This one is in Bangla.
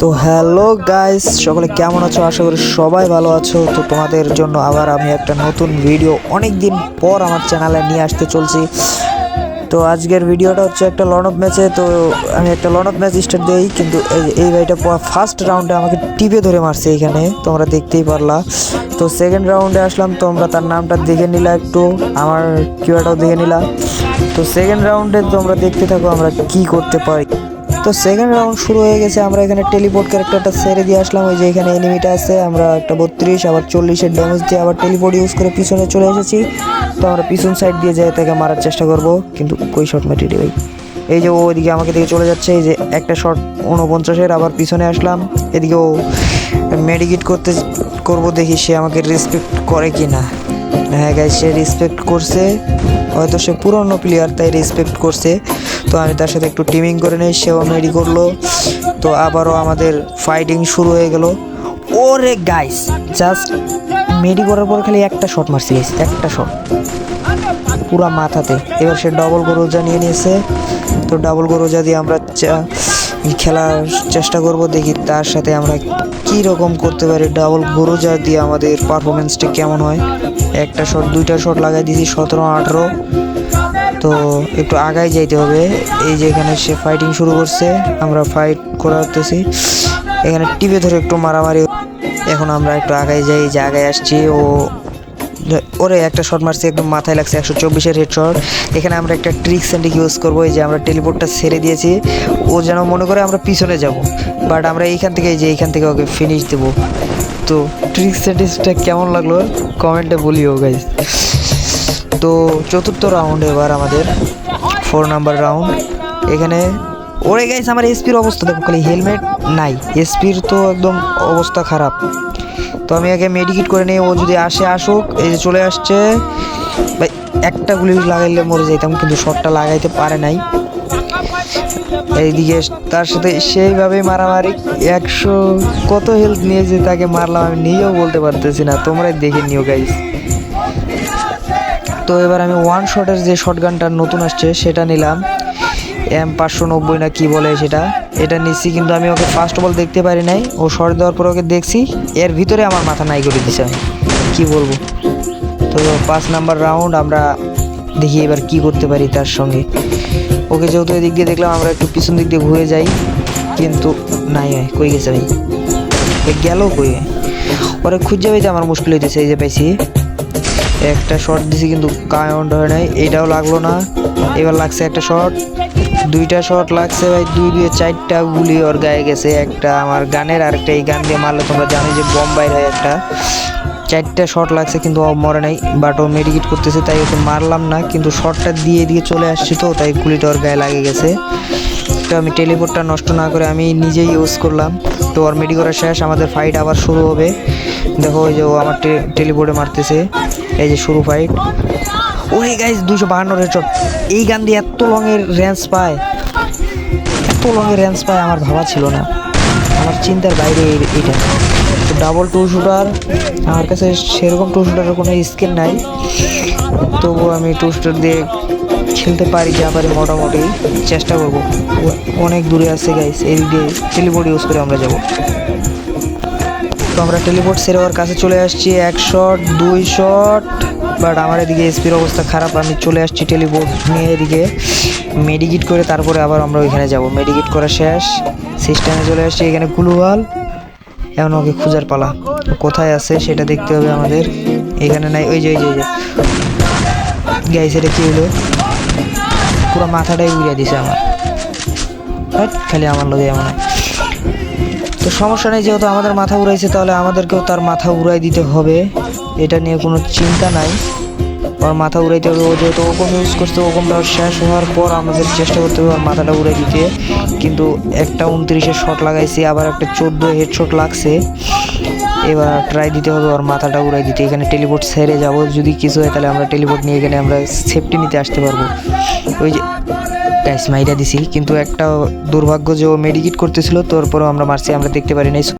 তো হ্যালো গাইস, সকলে কেমন আছো? আশা করি সবাই ভালো আছো। তো তোমাদের জন্য আবার আমি একটা নতুন ভিডিও অনেক দিন পর আমার চ্যানেলে নিয়ে আসতে চলছি। তো আজকের ভিডিওটা হচ্ছে একটা লন অফ ম্যাচে। তো আমি একটা লন অফ ম্যাচ স্টার্ট দিই, কিন্তু এই এই ভাইটা ফার্স্ট রাউন্ডে আমাকে টিপে ধরে মারছে এখানে। তোমরা দেখতেই পারলা। তো সেকেন্ড রাউন্ডে আসলাম, তোমরা তার নামটা দেখে নিলা একটু। আমার কিউআটাও দেখে নিলা। তো সেকেন্ড রাউন্ডে তোমরা দেখতে থাকো আমরা কি করতে পারি। তো সেকেন্ড রাউন্ড শুরু হয়ে গেছে, আমরা এখানে টেলিপোর্ট ক্যারেক্টারটা ছেড়ে দিয়ে আসলাম। ওই যে এখানে এনিমিটা আছে, আমরা একটা বত্রিশ, আবার চল্লিশের ড্যামেজ দিয়ে আবার টেলিপোর্ট ইউজ করে পিছনে চলে এসেছি। তো আমরা পিছন সাইড দিয়ে যাই, তাকে মারার চেষ্টা করব, কিন্তু কই শট মাটি রে ভাই এই যে ও ওইদিকে আমাকে দিকে চলে যাচ্ছে, এই যে একটা শট উনপঞ্চাশের, আবার পিছনে আসলাম। এদিকে ও মেডিকেট করতে করব, দেখি সে আমাকে রেসপেক্ট করে কি না হ্যাঁ গাই সে রেসপেক্ট করছে। হয়তো সে পুরনো প্লেয়ার তাই রেসপেক্ট করছে। তো আমি তার সাথে একটু টিমিং করে নিই, সেও মেডি করল। তো আবারও আমাদের ফাইটিং শুরু হয়ে গেল। ওরে গাইস জাস্ট মেডি করার পর খালি একটা শট মারছি একটা শট পুরা মাথাতে। এবার সে ডবল গরোজা নিয়ে নিয়েছে। তো ডাবল গরোজা দিয়ে আমরা খেলার চেষ্টা করব, দেখি তার সাথে আমরা কি রকম করতে পারি। ডাবল গরোজা দিয়ে আমাদের পারফরমেন্সটা কেমন হয়। একটা শট দুইটা শট লাগাই দিয়েছি, সতেরো, আঠেরো। তো একটু আগায় যাইতে হবে। এই যে এখানে সে ফাইটিং শুরু করছে, আমরা ফাইট করাতেছি এখানে টিপে ধরে একটু মারামারি। এখন আমরা একটু আগায় যাই, যে আগায় আসছি, ও ওরে একটা শট মারছে, একদম মাথায় লাগছে একশো চব্বিশের হেড শট এখানে আমরা একটা ট্রিক স্যান্ডিক ইউজ করব, এই যে আমরা টেলিপোর্টটা ছেড়ে দিয়েছি। ও যেন মনে করে আমরা পিছনে যাব বাট আমরা এইখান থেকে যে এইখান থেকে ওকে ফিনিশ দেবো। তো ট্রিক স্যান্ডিসটা কেমন লাগল? কমেন্টে বলিও গাইজ তো চতুর্থ রাউন্ড এবার আমাদের ফোর নাম্বার রাউন্ড এখানে ওরে গাইস আমার এসপির অবস্থা দেখো, খালি হেলমেট নাই। এসপির তো একদম অবস্থা খারাপ। তো আমি আগে মেডিকেট করে নিই, ও যদি আসে, আসুক, এই যে চলে আসছে। ভাই, একটা গুলি লাগাইলে মরে যাইতাম, কিন্তু শটটা লাগাইতে পারে নাই। এইদিকে তার সাথে সেইভাবে মারামারি, একশো কত হেলথ নিয়েছে তাকে মারলাম আমি, নিজেও বলতে পারতেছি না, তোমরাই দেখে নিও গাইস তো এবার আমি ওয়ান শটের যে শটগানটা নতুন আসছে, সেটা নিলাম। এম পাঁচশো নব্বই না কি বলে সেটা? এটা নিচ্ছি, কিন্তু আমি ওকে ফার্স্ট অল দেখতে পারি নাই। ও শট দেওয়ার পর ওকে দেখছি, এর ভিতরে আমার মাথা নাই করে দিছে আমি। কী বলব? তো পাঁচ নাম্বার রাউন্ড আমরা দেখি এবার কি করতে পারি তার সঙ্গে। ওকে যেহেতু এদিক দিয়ে দেখলাম, আমরা একটু পিছন দিক দিয়ে ঘুরে যাই, কিন্তু নাই হয় কই গেছে ভাই? গেল কই? ওরা খুঁজে পাইতে আমার মুশকিল হইতেছে, এই যে পাইছি। একটা শট দিছি কিন্তু কাউন্ট হয় নাই, এটাও লাগল না। এবার লাগছে একটা শট দুইটা শট লাগছে ভাই, দুই দিয়ে চারটা গুলি ওর গায়ে গেছে, একটা আমার গানের আর একটা এই গান দিয়ে মারলে তোমরা জানো যে বম বাইর হয় একটা। চারটা শট লাগছে কিন্তু ও মরে নাই বাট ও মেডিকেট করতেছে, তাই ওকে মারলাম না, কিন্তু শটটা দিয়ে দিয়ে চলে আসছি তো, তাই গুলিটা ওর গায়ে লাগে গেছে। তো আমি টেলিপোর্টটা নষ্ট না করে আমি নিজেই ইউজ করলাম। তো ওর মেডি করা শেষ, আমাদের ফাইট আবার শুরু হবে। দেখো ওই যে ও আমার টেলিপোর্টে মারতেছে। এই যে শুরু ফাইট ওরে গাইজ দুশো বাহান্ন রেচট এই গান দিয়ে এত লংয়ের রেঞ্জ পায়। এত লংয়ের রেঞ্জ পায়, আমার ভাবা ছিল না। আমার চিন্তার বাইরে এইটা। তো ডাবল টু শুটার আমার কাছে সেরকম টু শুটারের কোনো স্কিল নাই। তবু আমি টু শুটার দিয়ে খেলতে পারি যা পারি মোটামুটি, চেষ্টা করব। অনেক দূরে আছে গাইস এই দিয়ে টেলিপোর্ট ইউজ করে আমরা যাব। তো আমরা টেলিপোর্ট সেরে ওর কাছে চলে আসছি। এক শট, দুই শট। বাট আমার এদিকে এসপির অবস্থা খারাপ। আমি চলে আসছি টেলিপোর্ট নিয়ে এদিকে। মেডিকেট করে তারপরে আবার আমরা ওইখানে যাব। মেডিকেট করা শেষ। সিস্টেমে চলে আসছি এখানে গুলুয়াল এখন ওকে খুঁজার পালা। কোথায় আছে সেটা দেখতে হবে আমাদের। এখানে নাই, ওই যে ওই যে গাইস এটা কি হলো? পুরো মাথাটাই উড়িয়ে দিছে আমার। খালি আমার লোকে এমন হয়। তো সমস্যা নেই, যেহেতু আমাদের মাথা উড়াইছে, তাহলে আমাদেরকেও তার মাথা উড়াই দিতে হবে। এটা নিয়ে কোনো চিন্তা নাই। ওর মাথা উড়াইতে হবে, ও যেহেতু ওকম ইউজ করছে ওকমটা শেষ হওয়ার পর আমাদের চেষ্টা করতে হবে ওর মাথাটা উড়াই দিতে। কিন্তু একটা উনত্রিশের শট লাগাইছি, আবার একটা চোদ্দ হেড শট লাগছে। এবার ট্রাই দিতে হবে ওর মাথাটা উড়াই দিতে। এখানে টেলিপোর্ট সেরে যাব। যদি কিছু হয়, তাহলে আমরা টেলিপোর্ট নিয়ে এখানে আমরা সেফটি নিতে আসতে পারব। ওই যে গাইস মাইরা দিছি, কিন্তু একটা দুর্ভাগ্য যে ও মেডিকেট করতেছিল, তারপরেও আমরা মারছি, আমরা দেখতে পারি নাই।